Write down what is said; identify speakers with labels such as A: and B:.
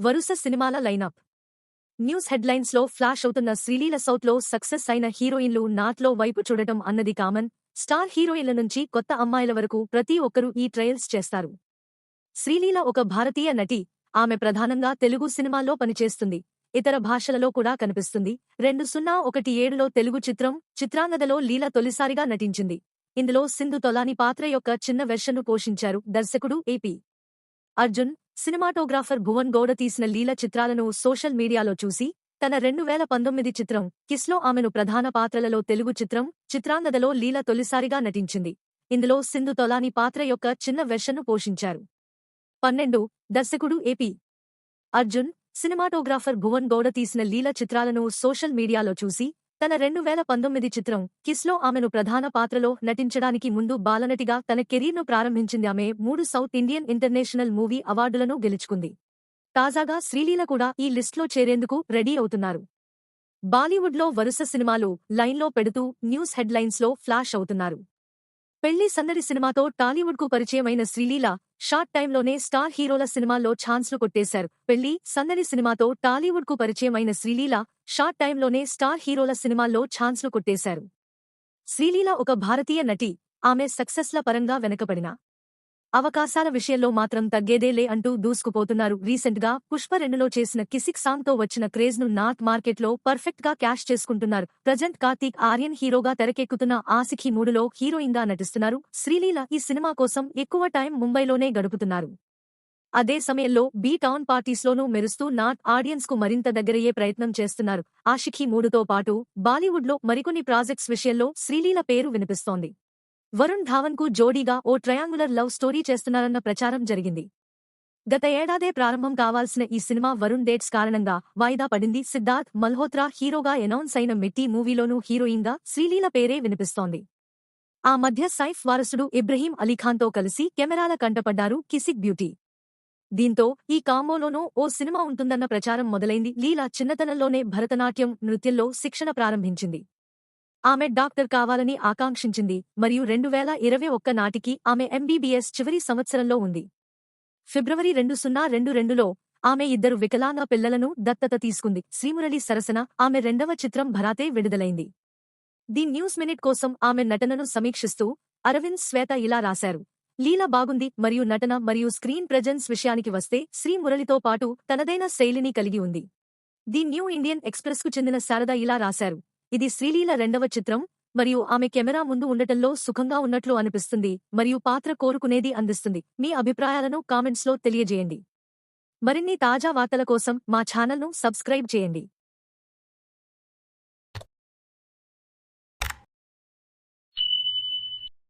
A: వరుస సినిమాల lineup. News హెడ్లైన్స్లో flash అవుతున్న శ్రీలీల సౌత్లో సక్సెస్ అయిన హీరోయిన్లు నాట్లో వైపు చూడటం అన్నది కామన్. స్టార్ హీరోయిన్ల నుంచి కొత్త అమ్మాయిల వరకు ప్రతి ఒక్కరూ ఈ ట్రయల్స్ చేస్తారు. శ్రీలీల ఒక భారతీయ నటి. ఆమె ప్రధానంగా తెలుగు సినిమాల్లో పనిచేస్తుంది. ఇతర భాషలలో కూడా కనిపిస్తుంది. రెండు సున్నా ఒకటి ఏడులో తెలుగు చిత్రం చిత్రాంగదలో లీల తొలిసారిగా నటించింది. ఇందులో సింధు తొలాని పాత్ర యొక్క చిన్న వెర్షన్ను పోషించారు దర్శకుడు ఏపీ. అర్జున్ సినిమాటోగ్రాఫర్ భువన్ గౌడ తీసిన లీల చిత్రాలను సోషల్ మీడియాలో చూసి తన రెండు వేల పంతొమ్మిది చిత్రం కిస్లో ఆమెను ప్రధాన పాత్రలలో తెలుగు చిత్రం చిత్రాంగదలో లీల తొలిసారిగా నటించింది. ఇందులో సింధు తొలాని పాత్ర యొక్క చిన్న వెర్షన్ను పోషించారు. పన్నెండు దర్శకుడు ఏపీ. అర్జున్ సినిమాటోగ్రాఫర్ భువన్ గౌడ తీసిన లీల చిత్రాలను సోషల్ మీడియాలో చూసి తన రెండు వేల పంతొమ్మిది చిత్రం కిస్లో ఆమెను ప్రధాన పాత్రలో నటించడానికి ముందు బాలనటిగా తన కెరీర్ను ప్రారంభించింది ఆమె మూడు సౌత్ ఇండియన్ ఇంటర్నేషనల్ మూవీ అవార్డులను గెలుచుకుంది. తాజాగా శ్రీలీల కూడా ఈ లిస్ట్లో చేరేందుకు రెడీ అవుతున్నారు. బాలీవుడ్లో వరుస సినిమాలు లైన్లో పెడుతూ న్యూస్ హెడ్లైన్స్లో ఫ్లాష్ అవుతున్నారు. పెళ్ళి సందడి సినిమాతో టాలీవుడ్కు పరిచయమైన శ్రీలీల షార్ట్ టైంలోనే స్టార్ హీరోల సినిమాల్లో ఛాన్స్లు కొట్టేశారు. పెళ్ళి సందడి సినిమాతో టాలీవుడ్కు పరిచయమైన శ్రీలీల షార్ట్ టైంలోనే స్టార్ హీరోల సినిమాల్లో ఛాన్స్లు కొట్టేశారు. శ్రీలీల ఒక భారతీయ నటి. ఆమె సక్సెస్ల పరంగా వెనకబడిన అవకాశాల విషయంలో మాత్రం తగ్గేదేలే అంటూ దూసుకుపోతున్నారు. రీసెంట్గా పుష్ప రెండులో చేసిన కిసిక్ సాంగ్తో వచ్చిన క్రేజ్ను నార్త్ మార్కెట్లో పర్ఫెక్ట్గా క్యాష్ చేసుకుంటున్నారు. ప్రజెంట్ కార్తీక్ ఆర్యన్ హీరోగా తెరకెక్కుతున్న ఆసిఖి మూడులో హీరోయిన్గా నటిస్తున్నారు. శ్రీలీల ఈ సినిమా కోసం ఎక్కువ టైం ముంబైలోనే గడుపుతున్నారు. అదే సమయంలో బీ టౌన్ పార్టీస్లోనూ మెరుస్తూ నార్త్ ఆడియన్స్కు మరింత దగ్గరయ్యే ప్రయత్నం చేస్తున్నారు. ఆషిఖీ మూడుతో పాటు బాలీవుడ్లో మరికొన్ని ప్రాజెక్ట్స్ విషయంలో శ్రీలీల పేరు వినిపిస్తోంది. వరుణ్ ధావన్కు జోడీగా ఓ ట్రయాంగులర్ లవ్ స్టోరీ చేస్తున్నారన్న ప్రచారం జరిగింది. గత ఏడాదే ప్రారంభం కావాల్సిన ఈ సినిమా వరుణ్ డేట్స్ కారణంగా వాయిదా పడింది. సిద్ధార్థ్ మల్హోత్రా హీరోగా అనౌన్స్ అయిన మిట్టి మూవీలోనూ హీరోయిన్గా శ్రీలీల పేరే వినిపిస్తోంది. ఆ మధ్య సైఫ్ వారసుడు ఇబ్రహీం అలీఖాన్తో కలిసి కెమెరాల కంటపడ్డారు కిసిక్ బ్యూటీ. దీంతో ఈ కాంబోలోనూ ఓ సినిమా ఉంటుందన్న ప్రచారం మొదలైంది. లీలా చిన్నతనంలోనే భరతనాట్యం నృత్యంలో శిక్షణ ప్రారంభించింది. ఆమె డాక్టర్ కావాలని ఆకాంక్షించింది మరియు రెండు వేల ఇరవై ఒక్క నాటికి ఆమె ఎంబీబీఎస్ చివరి సంవత్సరంలో ఉంది. ఫిబ్రవరి రెండు సున్నా రెండు రెండులో ఆమె ఇద్దరు వికలాంగ పిల్లలను దత్తత తీసుకుంది. శ్రీమురళి సరసన ఆమె రెండవ చిత్రం భరాతే విడుదలైంది. ది న్యూస్ మినిట్ కోసం ఆమె నటనను సమీక్షిస్తూ అరవింద్ శ్వేత ఇలా రాశారు. లీల బాగుంది మరియు నటన మరియు స్క్రీన్ ప్రెజెన్స్ విషయానికి వస్తే శ్రీ మురళితో పాటు తనదైన శైలిని కలిగి ఉంది. ది న్యూ ఇండియన్ ఎక్స్ప్రెస్కు చెందిన శారద ఇలా రాశారు. ఇది శ్రీలీల రెండవ చిత్రం మరియు ఆమె కెమెరా ముందు ఉండటంలో సుఖంగా ఉన్నట్లు అనిపిస్తుంది మరియు పాత్ర కోరుకునేది అందిస్తుంది. మీ అభిప్రాయాలను కామెంట్స్లో తెలియజేయండి. మరిన్ని తాజా వార్తల కోసం మా ఛానల్ను సబ్స్క్రైబ్ చేయండి.